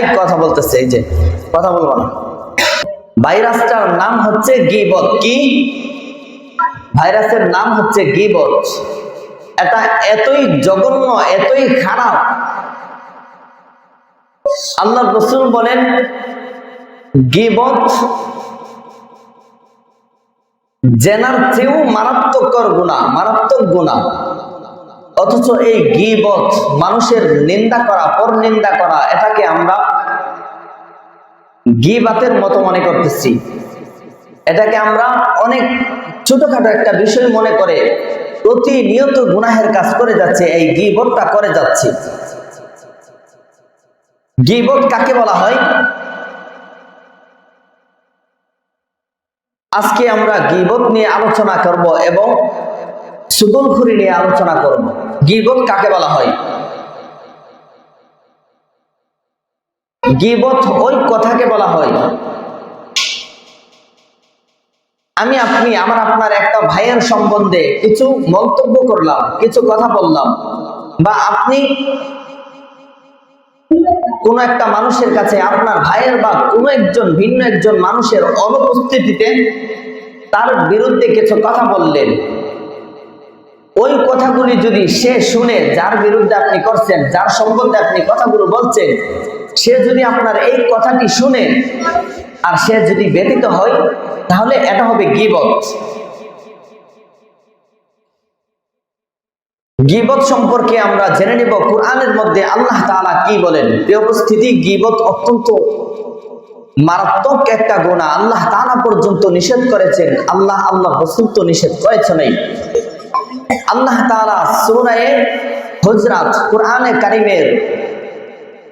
এই কথা বলতেছে, এই যে, কথা বলব না। ভাইরাসটার নাম হচ্ছে গিবত, কি? ভাইরাসের নাম হচ্ছে গিবত। এটা এতই জঘন্য, এতই খারাপ। আল্লাহ রসুল বলেন, গিবত জেনার চেয়েও মারাত্মকর গুণা মারাত্মক গুণা অথচ এই গিবত, মানুষের নিন্দা করা পর নিন্দা করা, এটাকে আমরা গিবাতের মতো মনে করতেছি। এটাকে আমরা অনেক ছোটখাটো একটা বিষয় মনে করে প্রতিনিয়ত গুনাহের কাজ করে যাচ্ছে, এই গিবতটা করে যাচ্ছে। গিবত কাকে বলা হয়? আজকে আমরা গিবত নিয়ে আলোচনা করব এবং সুদলখুরি নিয়ে আলোচনা করব। গিবত কাকে বলা হয়? গিবত ওই কথাকে বলা হয়, আমি আপনি, আমার আপনার একটা ভাইয়ের সম্বন্ধে কিছু মন্তব্য করলাম, কিছু কথা বললাম, বা আপনি কোন একটা মানুষের কাছে আপনার ভাইয়ের বা কোন একজন ভিন্ন একজন মানুষের অনুপস্থিতিতে তার বিরুদ্ধে কিছু কথা বললেন ওই কথাগুলি যদি সে শুনে, যার বিরুদ্ধে আপনি করছেন, যার সম্বন্ধে আপনি কথাগুলো বলছেন, সে যদি আপনার এই কথাটি শুনে আর সে যদি ব্যতীত হয়, তাহলে এটা হবে গিবত। গিবত সম্পর্কে আমরা জেনে নিব কোরআনের মধ্যে আল্লাহ তালা কি বলেন। উপস্থিতি, গিবত অত্যন্ত মারাত্মক একটা গুণা আল্লাহ তাআলা পর্যন্ত নিষেধ করেছেন, আল্লাহ আল্লাহ রসুল তো নিষেধ করেছে নাই আল্লাহ তাআলা সূরায়ে হুজরাত কোরআনে কারিমের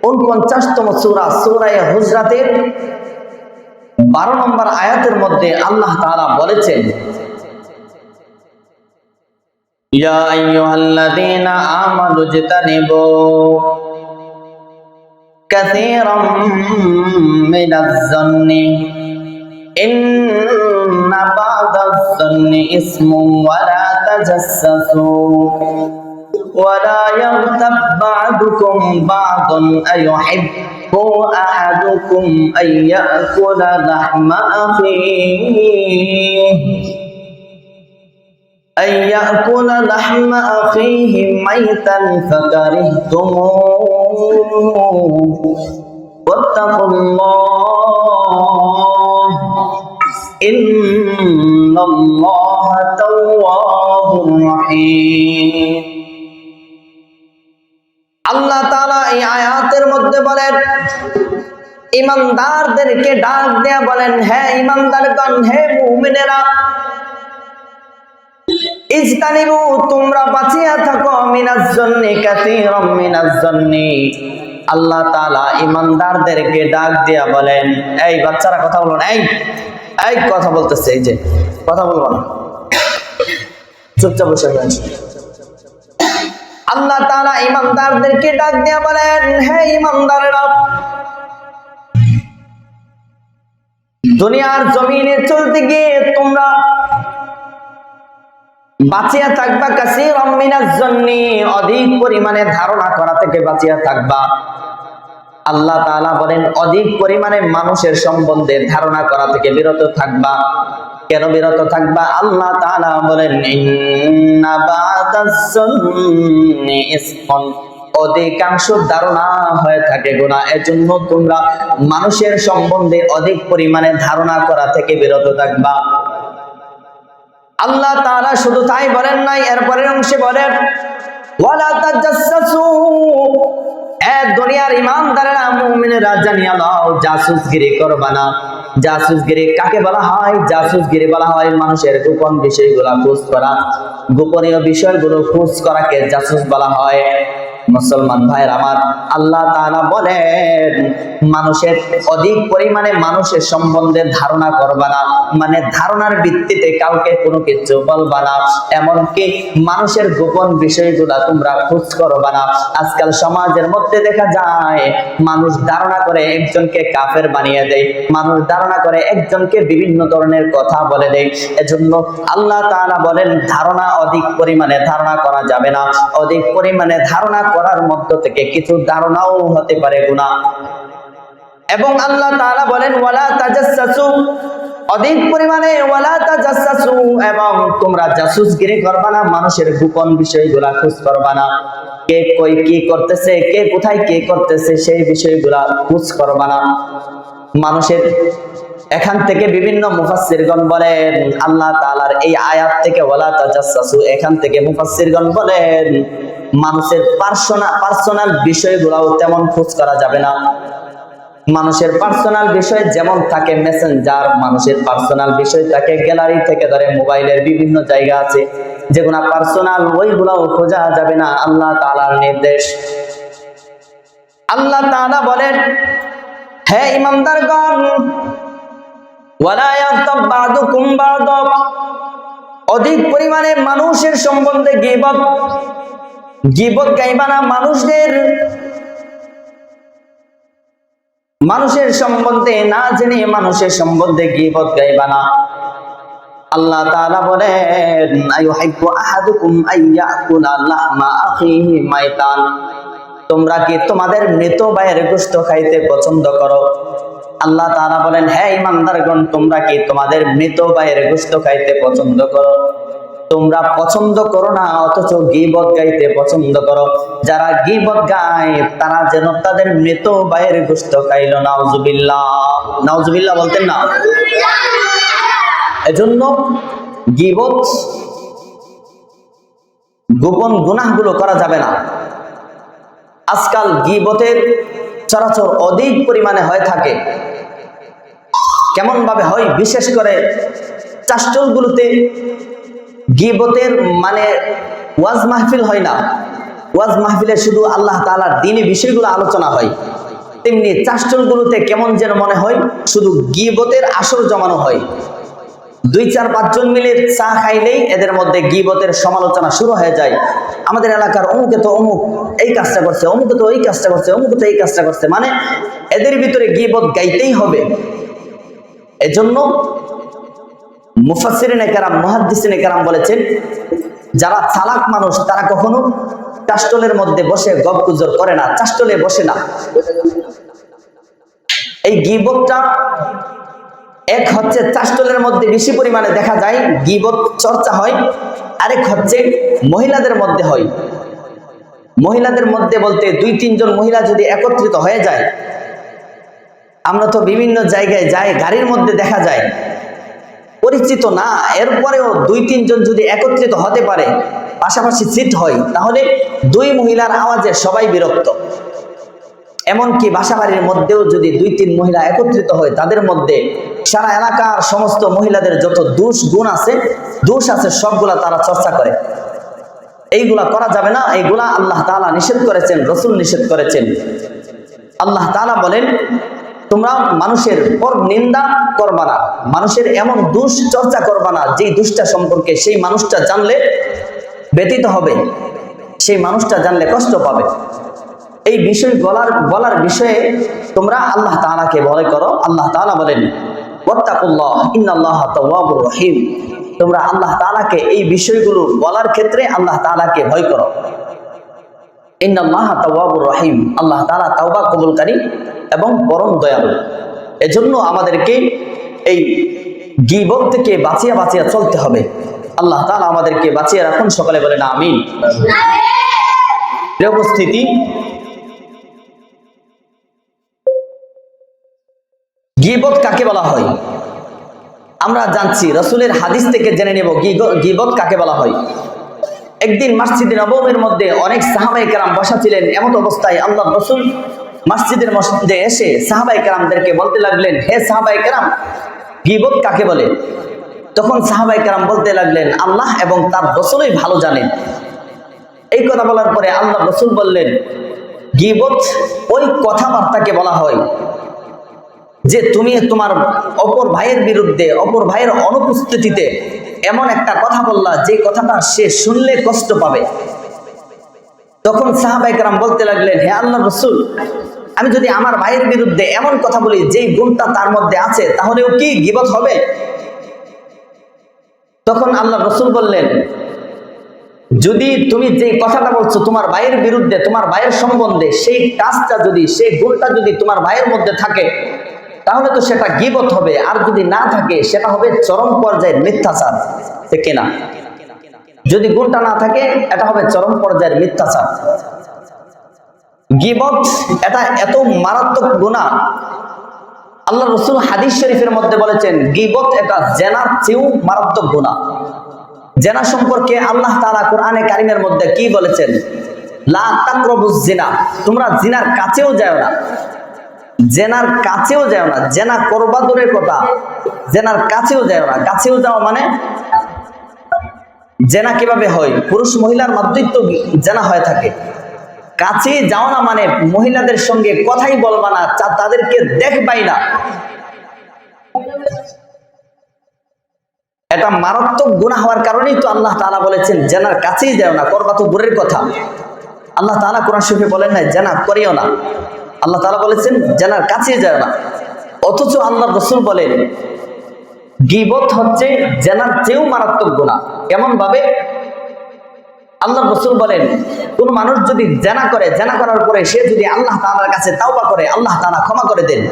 উনপঞ্চাশতম সূরা সূরায়ে হুজরাতের বারো নম্বর আয়াতের মধ্যে আল্লাহ তাআলা বলেছেন يا أيها الذين آمنوا اجتنبوا كثيرا من الظن إن بعض الظن اسم ولا تجسسوا ولا يغتب بعضكم بعضا أيحب أحدكم أن يأكل لحم أخيه أن يأكل لحم أخيه ميتا فكرهتموه واتقوا الله إن الله تواب رحيم আল্লাহ তাআলা এই আয়াতের মধ্যে বলেন ইমানদারদেরকে ডাক দেয়া বলেন হ্যাঁ ইমানদারগণ হে মুমিনেরা ইজতানিবু তোমরা বাঁচিয়া থাকো মিনাজ জন্নি কাসীরাম মিনাজ জন্নি আল্লাহ তাআলা ইমানদারদেরকে ডাক দিয়া বলেন এই বাচ্চারা কথা বলুন এই এই, কথা বলতেছে, এই যে, কথা বলব না। চুপচাপ বসে রয়েছে। আল্লাহ তাআলা ইমানদারদেরকে ডাক দিয়া বলেন, হে ইমানদারেরা, দুনিয়ার জমিনে চলতে গিয়ে তোমরা বাঁচিয়া থাকবা কাসির মিনাজ জন্য অধিক পরিমাণে ধারণা করা থেকে বাঁচিয়া থাকবা। আল্লাহ তাআলা বলেন, অধিক পরিমাণে মানুষের সম্বন্ধে ধারণা করা থেকে বিরত থাকবা। কেন বিরত থাকবা? আল্লাহ তাআলা বলেন অধিকাংশ ধারণা হয়ে থাকে গোনা এজন্য তোমরা মানুষের সম্বন্ধে অধিক পরিমাণে ধারণা করা থেকে বিরত থাকবা। আল্লাহ তাআলা শুধু তাই বলেন নাই, এরপরের অংশে বলেন এ দুনিয়ার ইমানদারেরা মুমিনেরা জানিয়া নাও জাসুসগিরি করবা না জাসুসগিরি কাকে বলা হয়? জাসুসগিরি বলা হয় মানুষের গোপন বিষয়গুলো খোঁজ করা। গোপনীয় বিষয়গুলো খোঁজ করাকে জাসুস বলা হয়। মুসলমান ভাইয়ের আমার আল্লাহ তাআলা বলেন, মানুষের অধিক পরিমাণে মানুষের সম্বন্ধে ধারণা করবা না। মানে ধারণার ভিত্তিতে কাউকে কোনো কিছু বলবা না। এমনকি মানুষের গোপন বিষয়গুলা তোমরা খোঁজ করবা না। আজকাল সমাজের মধ্যে দেখা যায়, মানুষ ধারণা করে একজনকে কাফের বানিয়ে দেয়, মানুষ ধারণা করে একজনকে বিভিন্ন ধরনের কথা বলে দেয়। এজন্য আল্লাহ তাআলা বলেন, ধারণা অধিক পরিমাণে ধারণা করা যাবে না। অধিক পরিমাণে ধারণা করার মধ্য থেকে কিছু ধারণাও হতে পারে গুণা এবং আল্লাহ তাআলা বলেন, ওয়ালা তাজাসসু অধিক পরিমাণে, ওয়ালা তাজাসসু এবং তোমরা জাসুসগিরি করবা না, মানুষের গোপন বিষয়গুলা খোঁজ করবা না। কে কই কি করতেছে, কে কোথায় কে করতেছে, সেই বিষয়গুলা খোঁজ করবা না। মানুষের এখান থেকে বিভিন্ন মুফাসসিরগণ বলেন, আল্লাহ তাআলার এই আয়াত থেকে, ওয়ালা তাজাসসু এখান থেকে মুফাসসিরগণ বলেন, মানুষের পার্সোনাল পার্সোনাল বিষয়গুলাও তেমন খোঁজ করা যাবে না। মানুষের পার্সোনাল বিষয় যেমন থাকে, মেসেঞ্জার মানুষের পার্সোনাল বিষয় থাকে, গ্যালারি থেকে ধরে মোবাইলের বিভিন্ন জায়গা আছে, যেগুলা পার্সোনাল ওইগুলাও খোঁজা যাবে না, আল্লাহ তাআলার নির্দেশ। আল্লাহ তাআলা বলেন, হে ইমানদারগণ অধিক পরিমাণে মানুষের সম্বন্ধে গিবত। গিবত গাইবা না মানুষদের। মানুষের সম্বন্ধে না জেনে মানুষের সম্বন্ধে গিবত গাইবা না আল্লাহ তাআলা মাইতান। তোমরা কি তোমাদের মৃত ভাইয়ের গোশত খাইতে পছন্দ করো? আল্লাহ তাআলা বলেন, হে ইমানদারগণ তোমরা কি তোমাদের মৃত ভাইয়ের গোশত খাইতে পছন্দ করো? তোমরা পছন্দ করো না, অথচ গিবত গাইতে পছন্দ করো। যারা গিবত গায়, তারা যেন তাদের মৃত ভাইয়ের গোশত খাইল। নাউজুবিল্লাহ। নাউজুবিল্লাহ বলতেন না? এজন্য গিবত, গোপন গুনাহগুলো করা যাবে না। আজকাল গিবতের চরাচর অধিক পরিমাণে হয়ে থাকে। কেমন ভাবে হয়? বিশেষ করে চাষ্টলগুলোতে গিবতের মানে ওয়াজ মাহফিল হয় না। ওয়াজ মাহফিলে শুধু আল্লাহ তালার দিনী বিষয়গুলো আলোচনা হয়। তেমনি চাষ্টলগুলোতে কেমন যেন মনে হয়, শুধু গিবতের আসর জমানো হয়। দুই চার পাঁচজন মিলে চা খাইলেই এদের মধ্যে গিবতের সমালোচনা শুরু হয়ে যায়। আমাদের এলাকার অমুকে তো অমুক এই কাজটা করছে, অমুকে তো এই কাজটা করছে, অমুকে তো এই কাজটা করছে। মানে এদের ভিতরে গিবত গাইতেই হবে। এজন্য মুফাসসিরিনে কেরাম, মুহাদ্দিসিনে কেরাম বলেছেন, যারা চালাক মানুষ, তারা কখনো চাষ্টলের মধ্যে বসে গপ গুজর করে না, চাষ্টলে বসে না। এই গিবতটা এক হচ্ছে চাষ্টলের মধ্যে বেশি পরিমাণে দেখা যায়, গিবত চর্চা হয়, আরেক হচ্ছে মহিলাদের মধ্যে হয়। মহিলাদের মধ্যে বলতে দুই তিনজন মহিলা যদি একত্রিত হয়ে যায় আমরা তো বিভিন্ন জায়গায় যাই, গাড়ির মধ্যে দেখা যায়। পরিচিত না, এরপরেও দুই, তিনজন যদি একত্রিত হতে পারে, পাশাপাশি সিট হয়, তাহলে দুই মহিলার আওয়াজে সবাই বিরক্ত। এমনকি বাসাবাড়ির মধ্যেও যদি দুই, তিন মহিলা একত্রিত হয়, তাদের মধ্যে সারা এলাকার সমস্ত মহিলাদের যত দোষ, গুণ আছে, দোষ আছে, সবগুলা তারা চর্চা করে। এইগুলা করা যাবে না, এইগুলা আল্লাহ তাআলা নিষেধ করেছেন, রসুল নিষেধ করেছেন। আল্লাহ তাআলা বলেন তোমরা মানুষের পর নিন্দা করবা না। মানুষের এমন দুষ চর্চা করবা না, যেই দুষ্টা সম্পর্কে সেই মানুষটা জানলে ব্যতীত হবে। সেই মানুষটা জানলে কষ্ট পাবে। এই বিষয় বলার বলার বিষয়ে তোমরা আল্লাহ তাআলাকে ভয় করো। আল্লাহ তাআলা বলেন, ওয়াত্তাকুল্লাহ, ইন্নাল্লাহা তাওয়াবুর রহিম। তোমরা আল্লাহ তাআলাকে এই বিষয়গুলো বলার ক্ষেত্রে আল্লাহ তাআলাকে ভয় করো। ইন্নাল্লাহা তাওয়াবুর রহিম। আল্লাহ তাআলা তাওবা কবুলকারী। এবং পরম দয়ালু। এজন্য আমাদেরকে এই গীবত থেকে বাঁচিয়ে বাঁচিয়ে চলতে হবে। আল্লাহ তাআলা আমাদেরকে বাঁচিয়ে রাখুন, সকলে বলেন আমিন। উপস্থিতি গিবত কাকে বলা হয়? আমরা জানছি, রসুলের হাদিস থেকে জেনে নেব গিবত কাকে বলা হয়। একদিন মসজিদে নবমের মধ্যে অনেক সাহাবাই কেরাম বসা ছিলেন এমন অবস্থায় আল্লাহ রসুল মসজিদের মসজিদে এসে সাহাবাই কেরামদেরকে বলতে লাগলেন, হে সাহাবাই কেরাম, গিবত কাকে বলে? তখন সাহাবাই কেরাম বলতে লাগলেন, আল্লাহ এবং তার রসুলই ভালো জানেন। এই কথা বলার পরে আল্লাহ রসুল বললেন, গিবত ওই কথাবার্তাকে বলা হয় যে তুমি তোমার অপর ভাইয়ের বিরুদ্ধে, অপর ভাইয়ের অনুপস্থিতিতে এমন একটা কথা বললা, যে কথাটা সে শুনলে কষ্ট পাবে। তখন সাহাবাইকরাম বলতে লাগলেন, হে আল্লাহ রসুল আমি যদি আমার ভাইয়ের বিরুদ্ধে এমন কথা বলি, যেই গুণটা তার মধ্যে আছে, তাহলেও কি গিবত হবে? তখন আল্লাহ রসুল বললেন, যদি তুমি যে কথাটা বলছো তোমার ভাইয়ের বিরুদ্ধে, তোমার ভাইয়ের সম্বন্ধে, সেই কাজটা যদি, সেই গুণটা যদি তোমার ভাইয়ের মধ্যে থাকে, তাহলে তো সেটা গিবত হবে। আর যদি না থাকে, সেটা হবে চরম পর্যায়ের মিথ্যাচার। কিনা? যদি গুণটা না থাকে, এটা হবে চরম পর্যায়ের মিথ্যাচার। গিবত এটা এত মারাত্মক গুণা আল্লাহ রসুল হাদিস শরীফের মধ্যে বলেছেন, গিবত এটা জেনার চেয়েও মারাত্মক গুণা জেনা সম্পর্কে আল্লাহ তাআলা কোরআনে কারিমের মধ্যে কি বলেছেন? লা জিনা তোমরা জিনার কাছেও যাও না। জেনার কাছেও যাও না, জেনা করবা দূরের কথা, জেনার কাছেও যাও না। কাছেও যাও মানে জেনা কীভাবে হয়? পুরুষ মহিলার মধ্যেই তো জেনা হয়ে থাকে। কাছে যাও না মানে মহিলাদের সঙ্গে কথাই বলবা না তাদেরকে দেখবাই না। এটা মারাত্মক গুণা হওয়ার কারণেই তো আল্লাহ তালা বলেছেন, জেনার কাছেই যাও না, করবা তো দূরের কথা। আল্লাহ তাআলা কোরআন শরীফে বলেন না জেনা করিও না। আল্লাহ তালা বলেছেন, জেনার কাছেই যাও না। অথচ আল্লাহ রসুল বলেন, গিবত হচ্ছে জেনার চেয়েও মারাত্মক গুণা কেমন ভাবে আল্লাহ রসুল বলেন, কোন মানুষ যদি জেনা করে, জেনা করার পরে সে যদি আল্লাহ তালার কাছে তাওবা করে, আল্লাহ তাআলা ক্ষমা করে দেন।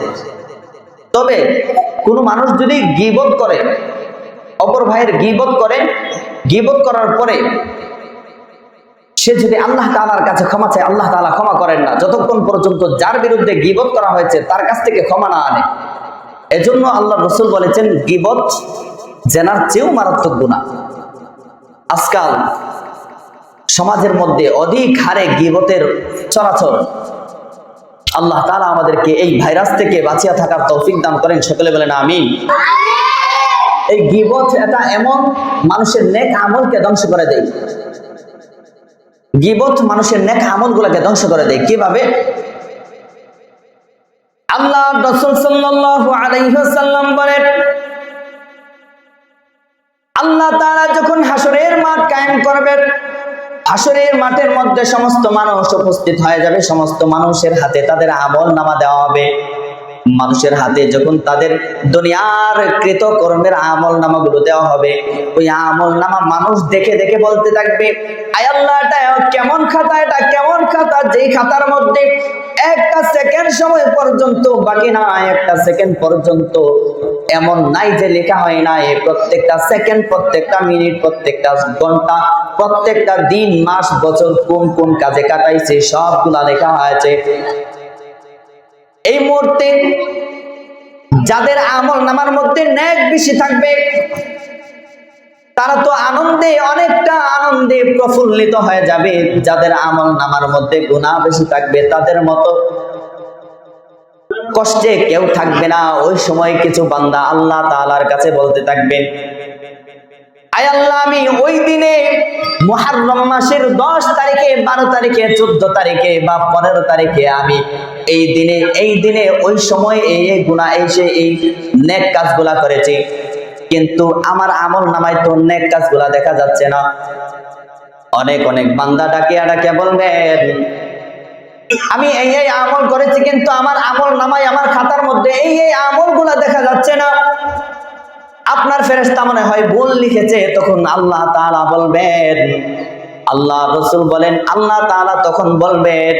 তবে কোন মানুষ যদি গিবত করে, অপর ভাইয়ের গিবত করে, গিবত করার পরে সে যদি আল্লাহ তালার কাছে ক্ষমা চায়, আল্লাহ তাআলা ক্ষমা করেন না। যতক্ষণ পর্যন্ত যার বিরুদ্ধে গিবত করা হয়েছে, তার কাছ থেকে ক্ষমা না আনে। এজন্য আল্লাহ রসুল বলেছেন, গিবত জেনার চেয়েও মারাত্মক গুণা আজকাল সমাজের মধ্যে অধিক হারে গিবতের চলাচল। আল্লাহ তাআলা আমাদেরকে এই ভাইরাস থেকে বাঁচিয়া থাকার তৌফিক দান করেন। সকলে বলেন আমি এই গিবত এটা এমন মানুষের নেক আমলকে ধ্বংস করে দেয়। গিবত মানুষের নেক আমল গুলাকে ধ্বংস করে দেয়। কীভাবে? আল্লাহ রসুল সাল্লাল্লাহু আলাইহি ওয়াসাল্লাম বলেন আল্লাহ তাআলা যখন হাসরের মাঠ কায়েম করবেন হাসরের মাঠের মধ্যে সমস্ত মানুষ উপস্থিত হয়ে যাবে, সমস্ত মানুষের হাতে তাদের আমল নামা দেওয়া হবে। মানুষের হাতে যখন তাদের দুনিয়ার কৃত কর্মের আমল নামাগুলো দেওয়া হবে, ওই আমল নামা মানুষ দেখে দেখে বলতে থাকবে, আয় কেমন খাতা, এটা কেমন খাতা? যেই খাতার মধ্যে একটা সেকেন্ড সময় পর্যন্ত বাকি না একটা সেকেন্ড পর্যন্ত এমন নাই যে লেখা হয় না এই প্রত্যেকটা সেকেন্ড, প্রত্যেকটা মিনিট, প্রত্যেকটা ঘণ্টা, প্রত্যেকটা দিন, মাস, বছর কোন কোন কাজে কাটাইছে, সবগুলা লেখা হয়েছে। এই মুহূর্তে যাদের আমল নামার মধ্যে ন্যাক বেশি থাকবে, তারা তো আনন্দে, অনেকটা আনন্দে প্রফুল্লিত হয়ে যাবে। যাদের আমল নামার মধ্যে গুণা বেশি থাকবে, তাদের মতো কষ্টে কেউ থাকবে না। ওই সময় কিছু বান্দা আল্লাহ তাআলার কাছে বলতে থাকবে আয় আল্লাহ, আমি ওই দিনে মুহাররম মাসের দশ তারিখে, বারো তারিখে, চোদ্দ তারিখে বা পনেরো তারিখে আমি এই দিনে এই দিনে, ওই সময় এই এই গুণা এসে এই নেক কাজগুলা করেছি। কিন্তু আমার আমল নামায় তো নেক কাজগুলা দেখা যাচ্ছে না। অনেক অনেক বান্দা ডাকিয়া ডাকিয়া বলবেন, আমি এই এই আমল করেছি, কিন্তু আমার আমল নামাই আমার খাতার মধ্যে এই এই আমলগুলা দেখা যাচ্ছে না। আপনার ফেরেস্তা মনে হয় ভুল লিখেছে, তখন আল্লাহ তাআলা বলবেন। আল্লাহ রসুল বলেন, আল্লাহ তাআলা তখন বলবেন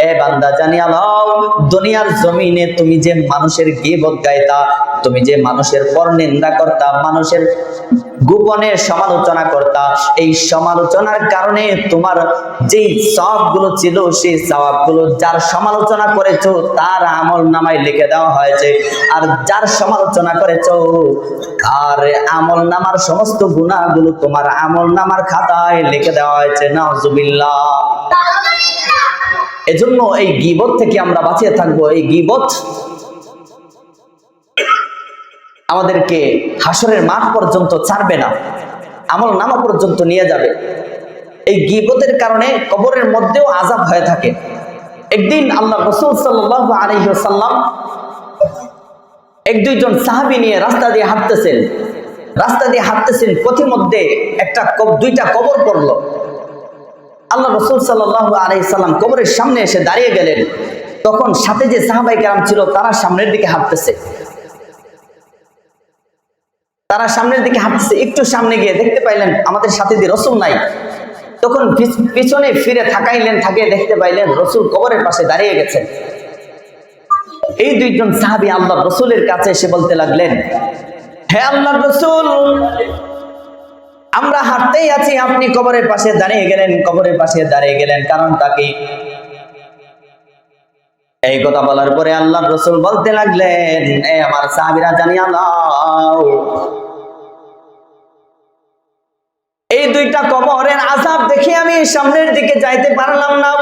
এ বান্দা জানিয়া লও দুনিয়ার জমিনে তুমি যে মানুষের গাইতা, তুমি যে মানুষের পর নিন্দা করতা, মানুষের গোপনে সমালোচনা করতা, এই সমালোচনার কারণে তোমার যেই সবগুলো ছিল, সেই সওয়াবগুলো যার সমালোচনা করেছ, তার আমল নামায় লিখে দেওয়া হয়েছে। আর যার সমালোচনা করেছ আর আমল নামার সমস্ত গুণাগুলো তোমার আমল নামার খাতায় লিখে দেওয়া হয়েছে। নাউজুবিল্লাহ। এজন্য এই গিবত থেকে আমরা বাঁচিয়ে থাকব। এই গিবত আমাদেরকে হাসরের মাঠ পর্যন্ত ছাড়বে না, আমল নামা পর্যন্ত নিয়ে যাবে। এই গিবতের কারণে কবরের মধ্যেও আজাব হয়ে থাকে। একদিন আল্লাহ রসুল আলহিসাল্লাম এক দুইজন সাহাবি নিয়ে রাস্তা দিয়ে হাঁটতেছেন। রাস্তা দিয়ে হাঁটতেছেন পথিমধ্যে একটা দুইটা কবর পড়ল। আল্লাহ রসুল সাল্লাহ আলাইসাল্লাম কবরের সামনে এসে দাঁড়িয়ে গেলেন। তখন সাথে যে সাহাবাই কেরাম ছিল, তারা সামনের দিকে হাঁটতেছে। তারা সামনের দিকে হাঁটতেছে, একটু সামনে গিয়ে দেখতে পাইলেন আমাদের সাথে দিয়ে রসুল নাই। তখন পিছ- পিছনে ফিরে থাকাইলেন থাকে দেখতে পাইলেন রসুল কবরের পাশে দাঁড়িয়ে গেছেন। এই দুইজন সাহাবি আল্লাহ রসুলের কাছে এসে বলতে লাগলেন, হে আল্লাহ রসুল আমরা হাঁটতেই আছি, আপনি কবরের পাশে দাঁড়িয়ে গেলেন, কবরের পাশে দাঁড়িয়ে গেলেন। কারণ তাকে এই কথা বলার পরে আল্লাহ রসুল বলতে লাগলেন, এ আমার সাহাবিরা জানিয়া নাও এই দুইটা কবরের আজাব দেখে আমি সামনের দিকে যাইতে পারলাম না।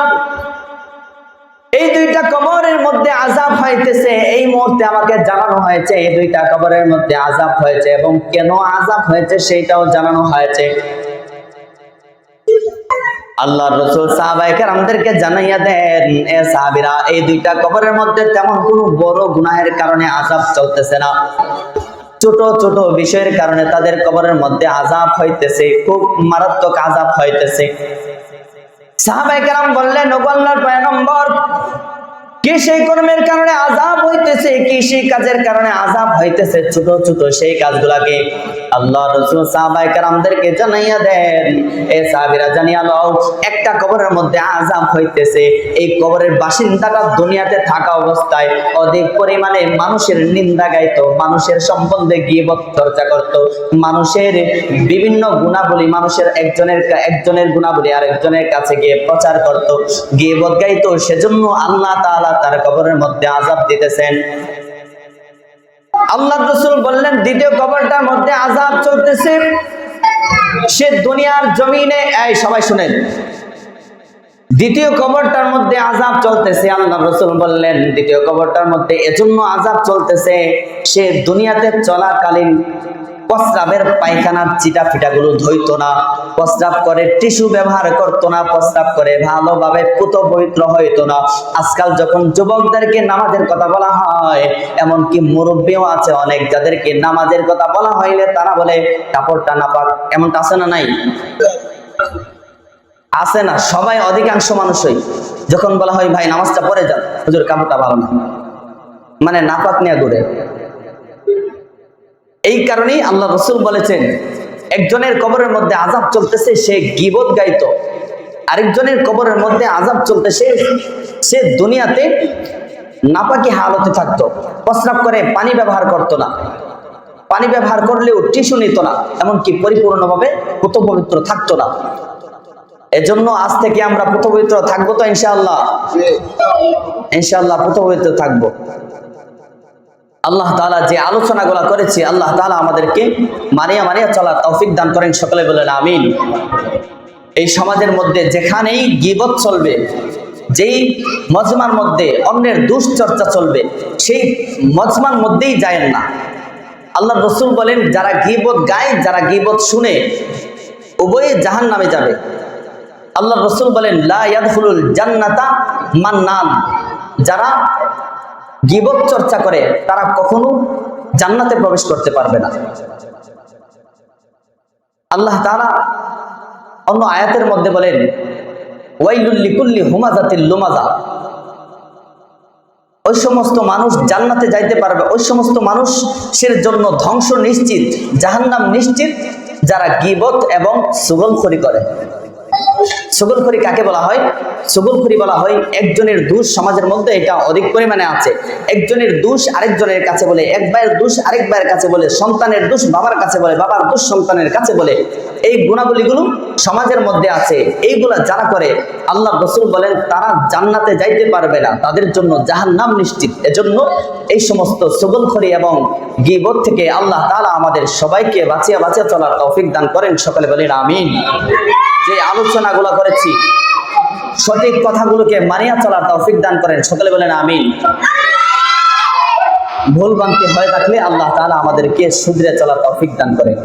এই দুইটা কবরের মধ্যে আজাব হইতেছে। এই মুহূর্তে আমাকে জানানো হয়েছে, এই দুইটা কবরের মধ্যে আজাব হয়েছে এবং কেন আজাব হয়েছে সেইটাও জানানো হয়েছে। আল্লাহ রসুল সাহাবাইকার আমাদেরকে জানাইয়া দেন, এ সাহাবিরা, এই দুইটা কবরের মধ্যে তেমন কোনো বড় গুনাহের কারণে আজাব চলতেছে না। ছোট ছোট বিষয়ের কারণে তাদের কবরের মধ্যে আজাব হইতেছে, খুব মারাত্মক আজাব হইতেছে। সাহাবাই কেরাম বললেন, ওগো আল্লাহর পয়গম্বর কি সেই কর্মের কারণে আজাব হইতেছে কি সেই কাজের কারণে আজাব হইতেছে। ছোট ছোট সেই কাজগুলাকে আল্লাহ রসুল সাহাবাই কারামদেরকে জানাইয়া দেন। এ সাহাবিরা জানিয়া লও, একটা কবরের মধ্যে আজাব হইতেছে। এই কবরের বাসিন্দাটা দুনিয়াতে থাকা অবস্থায় অধিক পরিমাণে মানুষের নিন্দা গাইতো, মানুষের সম্বন্ধে গিয়ে চর্চা করত। মানুষের বিভিন্ন গুণাবলী, মানুষের একজনের একজনের গুণাবলী আর একজনের কাছে গিয়ে প্রচার করত। গিয়ে বদ গাইতো, সেজন্য আল্লাহ তাআলা তার কবরের মধ্যে আজাব দিতেছেন। আল্লাহ রসুল বললেন, দ্বিতীয় কবরটার মধ্যে আজাব চলতেছে। সে দুনিয়ার জমিনে এই সবাই শুনেন। দ্বিতীয় কবরটার মধ্যে আজাব চলতেছে। আল্লাহ রসুল বললেন, দ্বিতীয় কবরটার মধ্যে এজন্য আজাব চলতেছে, সে দুনিয়াতে চলাকালীন প্রস্রাবের পায়খানার চিটা ফিটাগুলো ধইতো না, প্রস্রাব করে টিস্যু ব্যবহার করতো না, প্রস্রাব করে ভালোভাবে পুত পবিত্র হইতো না। আজকাল যখন যুবকদেরকে নামাজের কথা বলা হয়, এমনকি মুরব্বীও আছে অনেক যাদেরকে নামাজের কথা বলা হইলে তারা বলে, কাপড়টা নাপাক। এমনটা আছে না নাই? আছে না, সবাই অধিকাংশ মানুষই। যখন বলা হয়, ভাই, নামাজটা পড়ে যান। হুজুর, কাপড়টা ভালো না। মানে নাপাক নিয়ে দূরে। এই কারণেই আল্লাহ রসুল বলেছেন, একজনের কবরের মধ্যে আজাব চলতেছে, সে গিবত গাইত। আরেকজনের কবরের মধ্যে আজাব চলতেছে, সে দুনিয়াতে নাপাকি হালতে থাকতো, প্রস্রাব করে, পানি ব্যবহার করতো না। পানি ব্যবহার করলেও টিস্যু নিত না, এমনকি পরিপূর্ণভাবে পবিত্র থাকতো না। এজন্য আজ থেকে আমরা পুত পবিত্র থাকব তো ইনশাআল্লাহ। ইনশাআল্লাহ পুত পবিত্র থাকব। আল্লাহ তাআলা যে আলোচনাগুলো করেছি, আল্লাহ তাআলা আমাদেরকে মানিয়া মানিয়া চলার তৌফিক দান করেন। সকলে বলেন আমিন। এই সমাজের মধ্যে যেখানেই গিবত চলবে, যেই মজমার মধ্যে অন্যের দুশ্চর্চা চলবে, সেই মজমার মধ্যেই যায় না। আল্লাহ রসুল বলেন, যারা গিবত গায়, যারা গিবত শুনে, উভয়ে জাহান নামে যাবে। আল্লাহ রসুল বলেন, লা ইয়াদখুলুল জান্নাতা মান্নান। যারা গিবত চর্চা করে তারা কখনো জান্নাতে প্রবেশ করতে পারবে না। আল্লাহ তাআলা অন্য আয়াতের মধ্যে বলেন, ওয়াইলুল লিকুল্লি হুমাজাতিল লুমাজা। ওই সমস্ত মানুষ জান্নাতে যাইতে পারবে, ওই সমস্ত মানুষের জন্য ধ্বংস নিশ্চিত, জাহান্নাম নিশ্চিত, যারা গিবত এবং সুগলখড়ি করে। সুগলখড়ি কাকে বলা হয়? সুগলখড়ি বলা হয় একজনের দোষ সমাজের মধ্যে, এটা অধিক পরিমাণে আছে। একজনের দোষ আরেকজনের কাছে বলে, এক ভাইয়ের দোষ আরেক ভাইয়ের কাছে বলে, সন্তানের দোষ বাবার কাছে বলে, বাবার দোষ সন্তানের কাছে বলে। এই গুণাবলীগুলো সমাজের মধ্যে আছে। এইগুলা যারা করে, আল্লাহ রসুল বলেন, তারা জান্নাতে যাইতে পারবে না। তাদের জন্য জাহান নাম নিশ্চিত। এজন্য এই সমস্ত সুগলখড়ি এবং গিবত থেকে আল্লাহ তালা আমাদের সবাইকে বাঁচিয়ে বাঁচিয়ে চলার তৌফিক দান করেন। সকলে বলেন, আমিন। যে আলোচনাগুলো করেছি, সঠিক কথাগুলোকে মানিয়া চলার তৌফিক দান করেন। সকলে বলেন আমিন। ভুল বান্তি হয়ে থাকলে আল্লাহ তালা আমাদেরকে শুধরে চলার তৌফিক দান করেন।